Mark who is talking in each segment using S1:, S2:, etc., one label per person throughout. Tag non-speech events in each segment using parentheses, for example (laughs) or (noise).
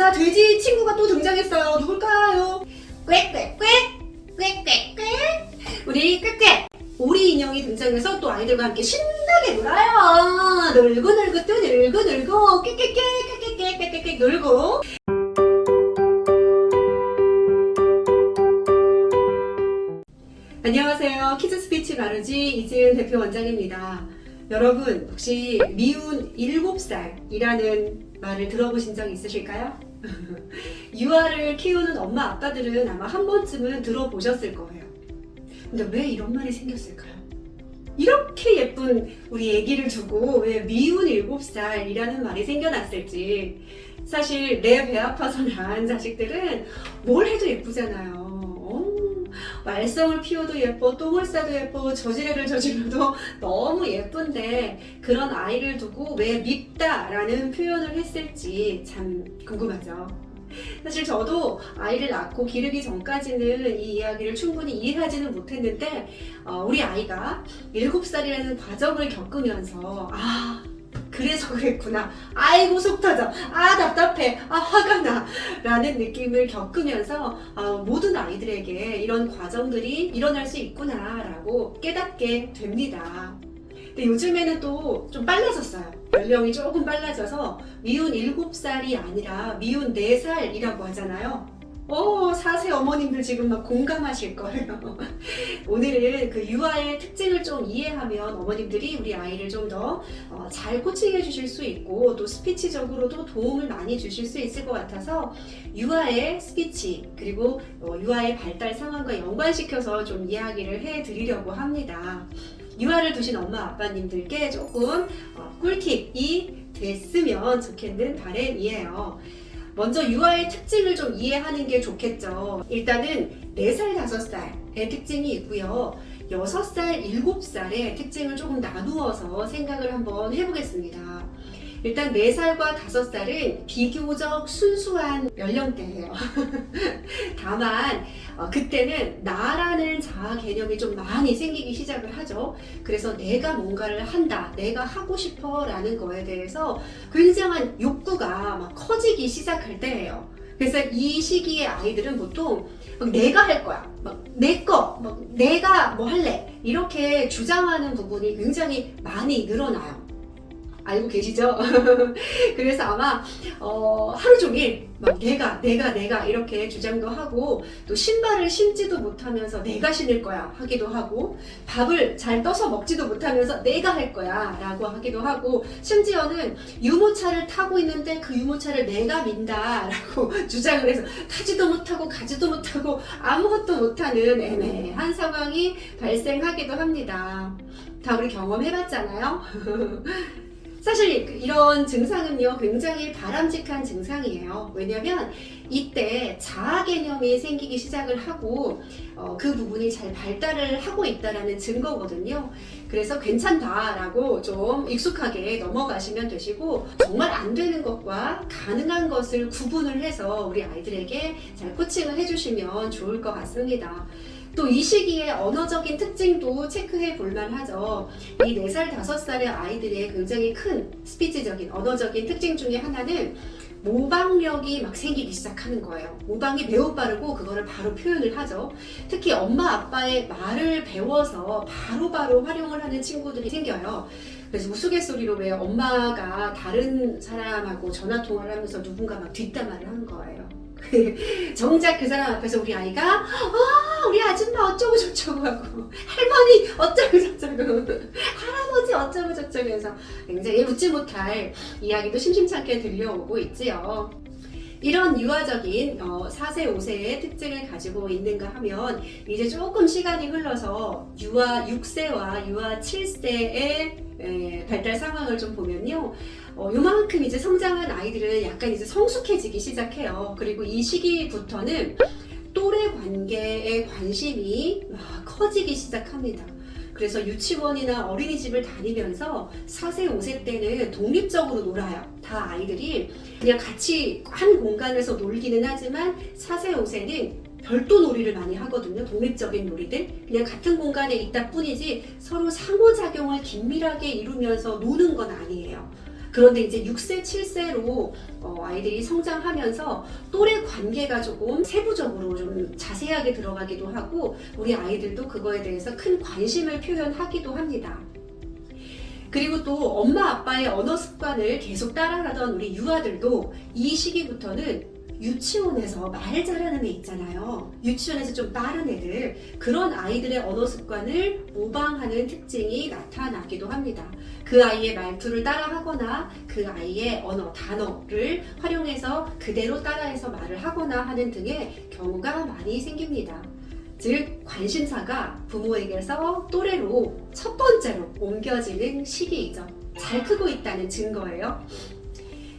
S1: 자, 돼지 친구가 또 등장했어요. 누굴까요? 꽥꽥꽥! 꽥꽥꽥! 우리 꽥꽥! 오리 인형이 등장해서 또 아이들과 함께 신나게 놀아요. 놀고 놀고 또 놀고 놀고 꽥꽥꽥 꽥꽥꽥 꽥꽥꽥 놀고 안녕하세요. 키즈 스피치 바르지 이지은 대표 원장입니다. 여러분, 혹시 미운 7살이라는 말을 들어보신 적 있으실까요? (laughs) 유아를 키우는 엄마 아빠들은 아마 한 번쯤은 들어보셨을 거예요. 근데 왜 이런 말이 생겼을까요? 이렇게 예쁜 우리 아기를 두고 왜 미운 7살이라는 말이 생겨났을지 사실 내 배 아파서 낳은 자식들은 뭘 해도 예쁘잖아요. 어, 말썽을 피워도 예뻐, 똥을 싸도 예뻐, 저지레를 저질러도 (laughs) 너무 예쁜데 그런 아이를 두고 왜 밉다라는 표현을 했을지 참 궁금하죠. 사실 저도 아이를 낳고 기르기 전까지는 이 이야기를 충분히 이해하지는 못했는데 어, 우리 아이가 7살이라는 과정을 겪으면서 아 그래서 그랬구나. 아이고 속 터져. 아 답답해. 아 화가 나. 라는 느낌을 겪으면서 어, 모든 아이들에게 이런 과정들이 일어날 수 있구나 라고 깨닫게 됩니다. 근데 요즘에는 또 좀 빨라졌어요. 연령이 조금 빨라져서 미운 7살이 아니라 미운 4살이라고 하잖아요 오, 사세 어머님들 지금 막 공감하실 거예요. (laughs) 오늘은 그 유아의 특징을 좀 이해하면 어머님들이 우리 아이를 좀 더 잘 코칭해 주실 수 있고 또 스피치적으로도 도움을 많이 주실 수 있을 것 같아서 유아의 스피치 그리고 어, 유아의 발달 상황과 연관시켜서 좀 이야기를 해 드리려고 합니다. 유아를 두신 엄마 아빠님들께 조금 어, 꿀팁이 됐으면 좋겠는 바람이에요. 먼저 유아의 특징을 좀 이해하는 게 좋겠죠. 일단은 4살, 5살의 특징이 있고요. 6살, 7살의 특징을 조금 나누어서 생각을 한번 해보겠습니다. 일단 4살과 5살은 비교적 순수한 연령대예요. (laughs) 다만 어, 그때는 나라는 자아 개념이 좀 많이 생기기 시작을 하죠. 그래서 내가 뭔가를 한다, 내가 하고 싶어 라는 거에 대해서 굉장한 욕구가 막 커지기 시작할 때예요. 그래서 이 시기의 아이들은 보통 막 내가 할 거야, 막 내 거, 막 내가 뭐 할래 이렇게 주장하는 부분이 굉장히 많이 늘어나요. 알고 계시죠? (laughs) 그래서 아마 어, 하루 종일 막 내가 내가 내가 이렇게 주장도 하고 또 신발을 신지도 못하면서 내가 신을 거야 하기도 하고 밥을 잘 떠서 먹지도 못하면서 내가 할 거야 라고 하기도 하고 심지어는 유모차를 타고 있는데 그 유모차를 내가 민다 라고 (laughs) 주장을 해서 타지도 못하고 가지도 못하고 아무것도 못하는 애매한 상황이 발생하기도 합니다 다 우리 경험해봤잖아요 (laughs) 사실 이런 증상은요 굉장히 바람직한 증상이에요. 왜냐하면 이때 자아 개념이 생기기 시작을 하고 어, 그 부분이 잘 발달을 하고 있다라는 증거거든요. 그래서 괜찮다라고 좀 익숙하게 넘어가시면 되시고 정말 안 되는 것과 가능한 것을 구분을 해서 우리 아이들에게 잘 코칭을 해주시면 좋을 것 같습니다. 또 이 시기에 언어적인 특징도 체크해 볼만 하죠. 이 4살, 5살의 아이들의 굉장히 큰 스피치적인 언어적인 특징 중에 하나는 모방력이 막 생기기 시작하는 거예요. 모방이 매우 빠르고 그거를 바로 표현을 하죠. 특히 엄마 아빠의 말을 배워서 바로바로 활용을 하는 친구들이 생겨요. 그래서 우스갯소리로 왜 엄마가 다른 사람하고 전화 통화를 하면서 누군가 막 뒷담화를 하는 거예요. (laughs) 정작 그 사람 앞에서 우리 아이가 아 우리 아줌마 어쩌고 저쩌고 하고 할머니 어쩌고 저쩌고 할아버지 어쩌고 저쩌고 해서 굉장히 웃지 못할 이야기도 심심찮게 들려오고 있지요. 이런 유아적인 어, 4세, 5세의 특징을 가지고 있는가 하면 이제 조금 시간이 흘러서 유아 6세와 유아 7세의 에, 발달 상황을 좀 보면요. 어, 요만큼 이제 성장한 아이들은 약간 이제 성숙해지기 시작해요. 그리고 이 시기부터는 또래 관계에 관심이 막 커지기 시작합니다. 그래서 유치원이나 어린이집을 다니면서 4세, 5세 때는 독립적으로 놀아요. 다 아이들이 그냥 같이 한 공간에서 놀기는 하지만 4세, 5세는 별도 놀이를 많이 하거든요. 독립적인 놀이들. 그냥 같은 공간에 있다 뿐이지 서로 상호작용을 긴밀하게 이루면서 노는 건 아니에요. 그런데 이제 6세, 7세로 어, 아이들이 성장하면서 또래 관계가 조금 세부적으로 좀 자세하게 들어가기도 하고 우리 아이들도 그거에 대해서 큰 관심을 표현하기도 합니다. 그리고 또 엄마 아빠의 언어 습관을 계속 따라가던 우리 유아들도 이 시기부터는 유치원에서 말 잘하는 애 있잖아요. 유치원에서 좀 빠른 애들 그런 아이들의 언어 습관을 모방하는 특징이 나타나기도 합니다. 그 아이의 말투를 따라하거나 그 아이의 언어 단어를 활용해서 그대로 따라해서 말을 하거나 하는 등의 경우가 많이 생깁니다. 즉 관심사가 부모에게서 또래로 첫 번째로 옮겨지는 시기이죠. 잘 크고 있다는 증거예요.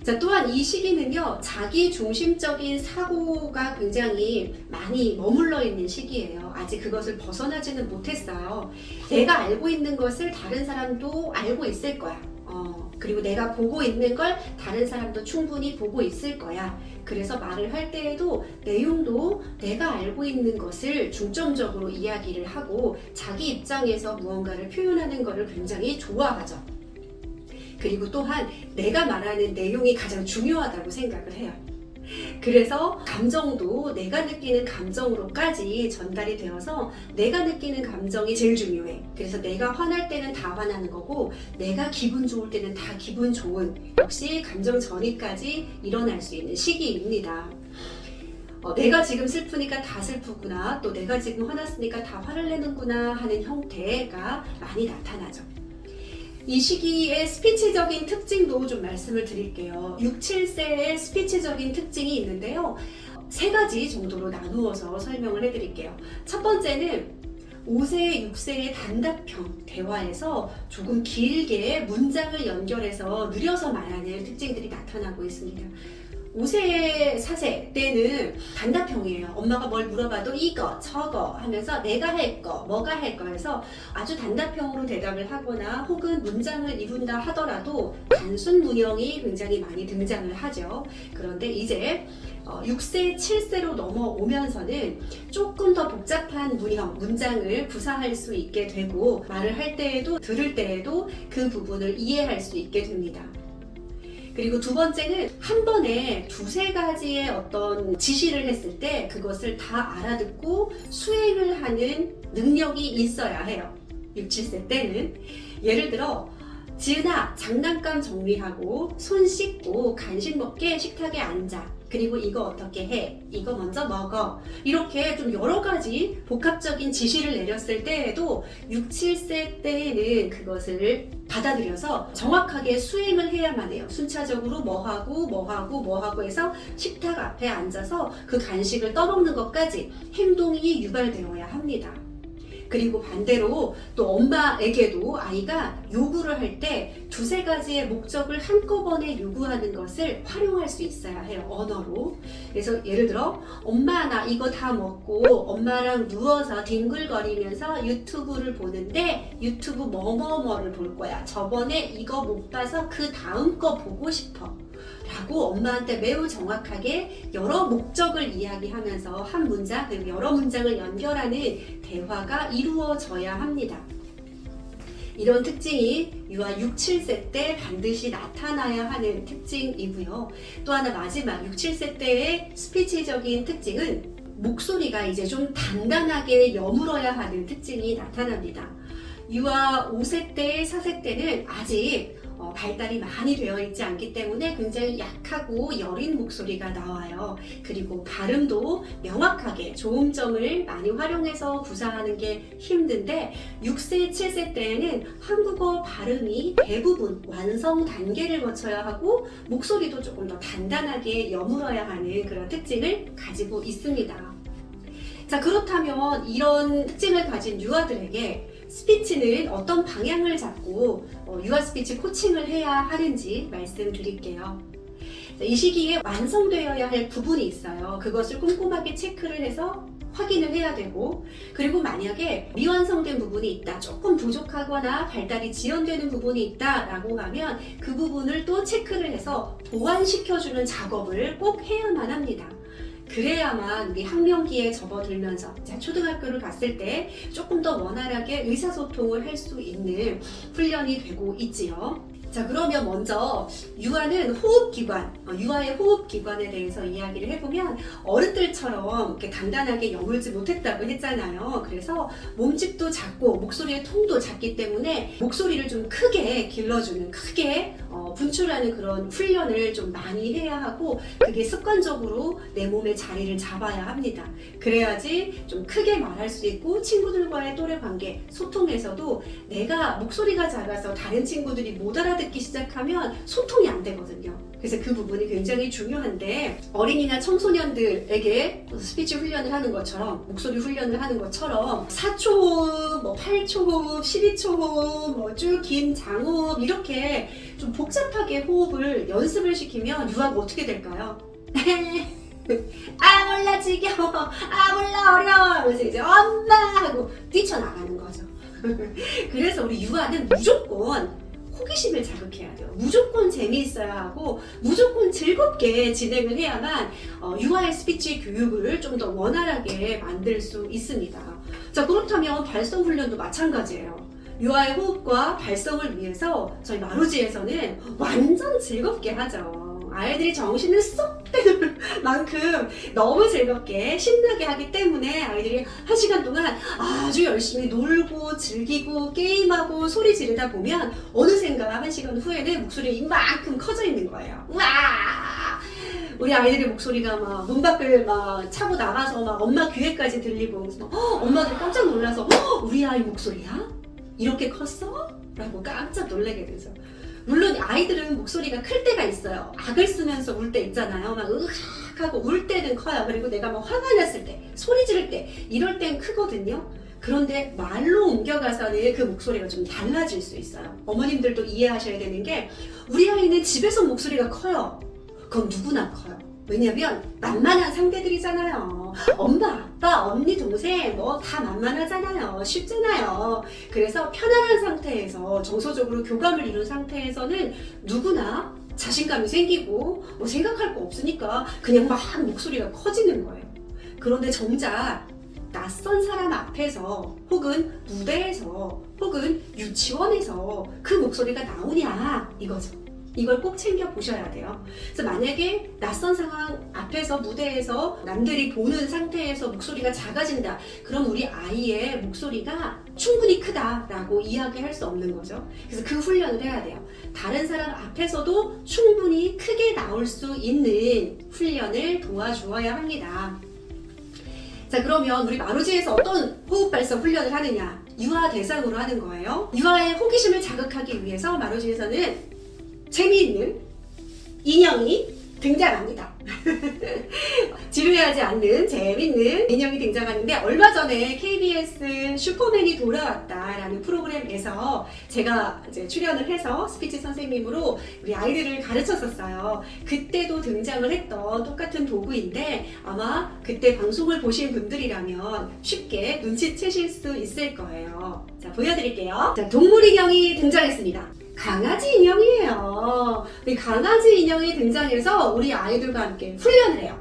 S1: 자, 또한 이 시기는요, 자기 중심적인 사고가 굉장히 많이 머물러 있는 시기예요. 아직 그것을 벗어나지는 못했어요. 내가 알고 있는 것을 다른 사람도 알고 있을 거야. 어, 그리고 내가 보고 있는 걸 다른 사람도 충분히 보고 있을 거야. 그래서 말을 할 때에도 내용도 내가 알고 있는 것을 중점적으로 이야기를 하고 자기 입장에서 무언가를 표현하는 것을 굉장히 좋아하죠. 그리고 또한 내가 말하는 내용이 가장 중요하다고 생각을 해요. 그래서 감정도 내가 느끼는 감정으로까지 전달이 되어서 내가 느끼는 감정이 제일 중요해. 그래서 내가 화날 때는 다 화나는 거고 내가 기분 좋을 때는 다 기분 좋은 역시 감정 전이까지 일어날 수 있는 시기입니다. 어, 내가 지금 슬프니까 다 슬프구나. 또 내가 지금 화났으니까 다 화를 내는구나 하는 형태가 많이 나타나죠. 이 시기의 스피치적인 특징도 좀 말씀을 드릴게요. 6, 7세의 스피치적인 특징이 있는데요. 세 가지 정도로 나누어서 설명을 해드릴게요. 첫 번째는 5세, 6세의 단답형 대화에서 조금 길게 문장을 연결해서 느려서 말하는 특징들이 나타나고 있습니다. 5세, 4세 때는 단답형이에요. 엄마가 뭘 물어봐도 이거, 저거 하면서 내가 할 거, 뭐가 할 거 해서 아주 단답형으로 대답을 하거나 혹은 문장을 이룬다 하더라도 단순 문형이 굉장히 많이 등장을 하죠. 그런데 이제 6세, 7세로 넘어오면서는 조금 더 복잡한 문형, 문장을 구사할 수 있게 되고 말을 할 때에도 들을 때에도 그 부분을 이해할 수 있게 됩니다. 그리고 두 번째는 한 번에 두세 가지의 어떤 지시를 했을 때 그것을 다 알아듣고 수행을 하는 능력이 있어야 해요. 6, 7세 때는. 예를 들어, 지은아, 장난감 정리하고, 손 씻고, 간식 먹게 식탁에 앉아. 그리고 이거 어떻게 해? 이거 먼저 먹어. 이렇게 좀 여러 가지 복합적인 지시를 내렸을 때에도 6, 7세 때에는 그것을 받아들여서 정확하게 수행을 해야만 해요. 순차적으로 뭐 하고, 뭐 하고, 뭐 하고 해서 식탁 앞에 앉아서 그 간식을 떠먹는 것까지 행동이 유발되어야 합니다. 그리고 반대로 또 엄마에게도 아이가 요구를 할 때 두세 가지의 목적을 한꺼번에 요구하는 것을 활용할 수 있어야 해요. 언어로. 그래서 예를 들어 엄마 나 이거 다 먹고 엄마랑 누워서 뒹굴거리면서 유튜브를 보는데 유튜브 뭐뭐뭐를 볼 거야. 저번에 이거 못 봐서 그 다음 거 보고 싶어. 라고 엄마한테 매우 정확하게 여러 목적을 이야기하면서 한 문장 그리고 여러 문장을 연결하는 대화가 이루어져야 합니다. 이런 특징이 유아 6, 7세 때 반드시 나타나야 하는 특징이고요. 또 하나 마지막 6, 7세 때의 스피치적인 특징은 목소리가 이제 좀 단단하게 여물어야 하는 특징이 나타납니다. 유아 5세 때, 4세 때는 아직 어, 발달이 많이 되어 있지 않기 때문에 굉장히 약하고 여린 목소리가 나와요. 그리고 발음도 명확하게 조음점을 많이 활용해서 구사하는 게 힘든데 6세, 7세 때에는 한국어 발음이 대부분 완성 단계를 거쳐야 하고 목소리도 조금 더 단단하게 여물어야 하는 그런 특징을 가지고 있습니다. 자, 그렇다면 이런 특징을 가진 유아들에게 스피치는 어떤 방향을 잡고 어, 유아 스피치 코칭을 해야 하는지 말씀드릴게요. 이 시기에 완성되어야 할 부분이 있어요. 그것을 꼼꼼하게 체크를 해서 확인을 해야 되고 그리고 만약에 미완성된 부분이 있다 조금 부족하거나 발달이 지연되는 부분이 있다 라고 하면 그 부분을 또 체크를 해서 보완시켜주는 작업을 꼭 해야만 합니다. 그래야만 우리 학령기에 접어들면서 자, 초등학교를 갔을 때 조금 더 원활하게 의사소통을 할 수 있는 훈련이 되고 있지요. 자, 그러면 먼저 유아는 호흡기관, 어, 유아의 호흡기관에 대해서 이야기를 해보면 어른들처럼 이렇게 단단하게 여물지 못했다고 했잖아요. 그래서 몸집도 작고 목소리의 톤도 작기 때문에 목소리를 좀 크게 길러주는, 크게 어, 분출하는 그런 훈련을 좀 많이 해야 하고 그게 습관적으로 내 몸에 자리를 잡아야 합니다. 그래야지 좀 크게 말할 수 있고 친구들과의 또래 관계, 소통에서도 내가 목소리가 작아서 다른 친구들이 못 알아듣 기 시작하면 소통이 안 되거든요. 그래서 그 부분이 굉장히 중요한데 어린이나 청소년들에게 스피치 훈련을 하는 것처럼 목소리 훈련을 하는 것처럼 4초 호흡, 뭐 8초 호흡, 12초 호흡, 뭐 쭉 긴 장호흡 이렇게 좀 복잡하게 호흡을 연습을 시키면 유아가 어떻게 될까요? (laughs) 아 몰라 지겨워 아 몰라 어려워 그래서 이제 엄마 하고 뛰쳐나가는 거죠 (laughs) 그래서 우리 유아는 무조건 호기심을 자극해야 돼요. 무조건 재미있어야 하고 무조건 즐겁게 진행을 해야만 어, 유아의 스피치 교육을 좀 더 원활하게 만들 수 있습니다. 자 그렇다면 발성 훈련도 마찬가지예요. 유아의 호흡과 발성을 위해서 저희 마루지에서는 완전 즐겁게 하죠 아이들이 정신을 쏙 빼는 만큼 너무 즐겁게 신나게 하기 때문에 아이들이 한 시간 동안 아주 열심히 놀고 즐기고 게임하고 소리 지르다 보면 어느샌가 한 시간 후에는 목소리가 이만큼 커져 있는 거예요. 와! 우리 아이들의 목소리가 막 문 밖을 막 차고 나가서 막 엄마 귀에까지 들리고! 엄마들 깜짝 놀라서 "헉! 우리 아이 목소리야? 이렇게 컸어? 라고 깜짝 놀라게 되죠. 물론 아이들은 목소리가 클 때가 있어요. 악을 쓰면서 울 때 있잖아요. 막 으악 하고 울 때는 커요. 그리고 내가 막 화가 났을 때, 소리 지를 때, 이럴 땐 크거든요. 그런데 말로 옮겨가서는 그 목소리가 좀 달라질 수 있어요. 어머님들도 이해하셔야 되는 게 우리 아이는 집에서 목소리가 커요. 그건 누구나 커요. 왜냐면 만만한 상대들이잖아요. 엄마, 아빠, 언니, 동생 뭐 다 만만하잖아요. 쉽잖아요. 그래서 편안한 상태에서 정서적으로 교감을 이룬 상태에서는 누구나 자신감이 생기고 뭐 생각할 거 없으니까 그냥 막 목소리가 커지는 거예요. 그런데 정작 낯선 사람 앞에서 혹은 무대에서 혹은 유치원에서 그 목소리가 나오냐 이거죠. 이걸 꼭 챙겨 보셔야 돼요. 그래서 만약에 낯선 상황 앞에서 무대에서 남들이 보는 상태에서 목소리가 작아진다. 그럼 우리 아이의 목소리가 충분히 크다라고 이야기할 수 없는 거죠. 그래서 그 훈련을 해야 돼요. 다른 사람 앞에서도 충분히 크게 나올 수 있는 훈련을 도와주어야 합니다. 자, 그러면 우리 마루지에서 어떤 호흡 발성 훈련을 하느냐? 유아 대상으로 하는 거예요. 유아의 호기심을 자극하기 위해서 마루지에서는 재미있는 인형이 등장합니다. (laughs) 지루해하지 않는 재밌는 인형이 등장하는데 얼마 전에 KBS 슈퍼맨이 돌아왔다라는 프로그램에서 제가 이제 출연을 해서 스피치 선생님으로 우리 아이들을 가르쳤었어요. 그때도 등장을 했던 똑같은 도구인데 아마 그때 방송을 보신 분들이라면 쉽게 눈치채실 수 있을 거예요. 자, 보여드릴게요. 자, 동물 인형이 등장했습니다. 강아지 인형이에요. 이 강아지 인형이 등장해서 우리 아이들과 함께 훈련을 해요.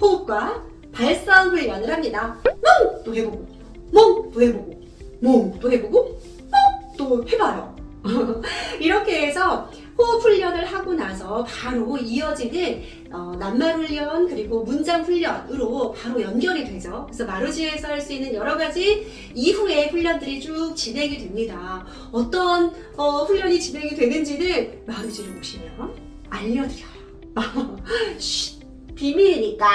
S1: 호흡과 발성 훈련을 합니다. 멍! 또 해보고, 멍! 또 해보고, 멍! 또 해보고, 멍! 또 해봐요. (laughs) 이렇게 해서 호흡 훈련을 하고 나서 바로 이어지는 어, 낱말 훈련 그리고 문장 훈련으로 바로 연결이 되죠. 그래서 마루지에서 할 수 있는 여러 가지 이후에 훈련들이 쭉 진행이 됩니다. 어떤 어, 훈련이 진행이 되는지는 마루지를 오시면 알려드려요. (laughs) 쉿, 비밀이니까.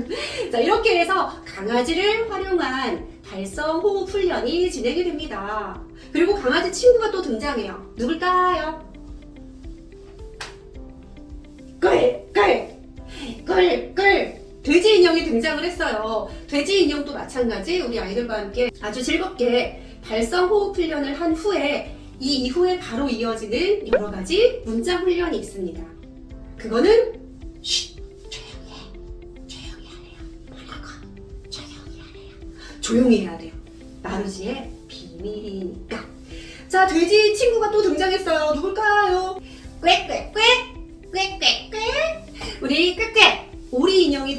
S1: (laughs) 자 이렇게 해서 강아지를 활용한 발성 호흡 훈련이 진행이 됩니다. 그리고 강아지 친구가 또 등장해요. 누굴까요? 등장을 했어요. 돼지 인형도 마찬가지 우리 아이들과 함께 아주 즐겁게 발성 호흡 훈련을 한 후에 이 이후에 바로 이어지는 여러 가지 문장 훈련이 있습니다. 그거는 쉿, 조용히 해. 조용히 하래요. 뭐라고? 조용히 하래요. 조용히 해야 돼요. 마루지의 비밀이니까. 자, 돼지 친구가 또 등장했어요. 누굴까요? 꽥꽥꽥, 꽥꽥꽥. 우리 꽥꽥.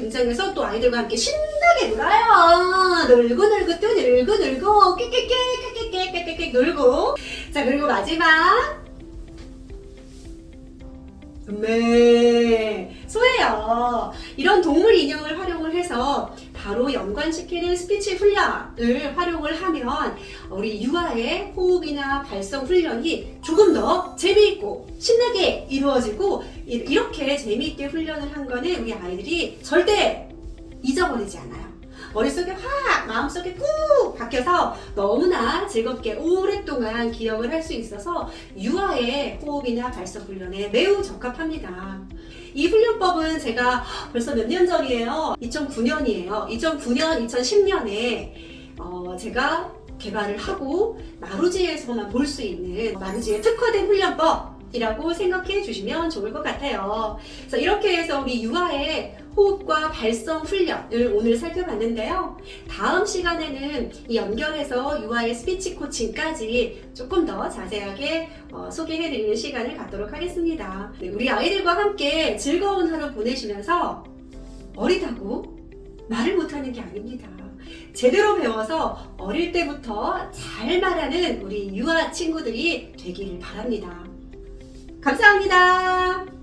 S1: 등장해서 또 아이들과 함께 신나게 놀아요. 놀고 놀고 또 놀고 놀고 꽥꽥꽥, 꽥꽥꽥, 꽥꽥꽥 놀고. 자, 그리고 마지막. 네, 소예요. 이런 동물 인형을 활용을 해서 바로 연관시키는 스피치 훈련을 활용을 하면 우리 유아의 호흡이나 발성 훈련이 조금 더 재미있고 신나게 이루어지고 이- 이렇게 재미있게 훈련을 한 거는 우리 아이들이 절대 잊어버리지 않아요. 머릿속에 확 마음속에 꾹 박혀서 너무나 즐겁게 오랫동안 기억을 할 수 있어서 유아의 호흡이나 발성 훈련에 매우 적합합니다. 이 훈련법은 제가 벌써 몇 년 전이에요. 2009년이에요. 2009년, 2010년에 어, 제가 개발을 하고 마루지에서만 볼 수 있는 마루지에 특화된 훈련법 이라고 생각해 주시면 좋을 것 같아요. 그래서 이렇게 해서 우리 유아의 호흡과 발성 훈련을 오늘 살펴봤는데요. 다음 시간에는 이 연결해서 유아의 스피치 코칭까지 조금 더 자세하게 어, 소개해 드리는 시간을 갖도록 하겠습니다. 네, 우리 아이들과 함께 즐거운 하루 보내시면서 어리다고 말을 못하는 게 아닙니다. 제대로 배워서 어릴 때부터 잘 말하는 우리 유아 친구들이 되기를 바랍니다. 감사합니다.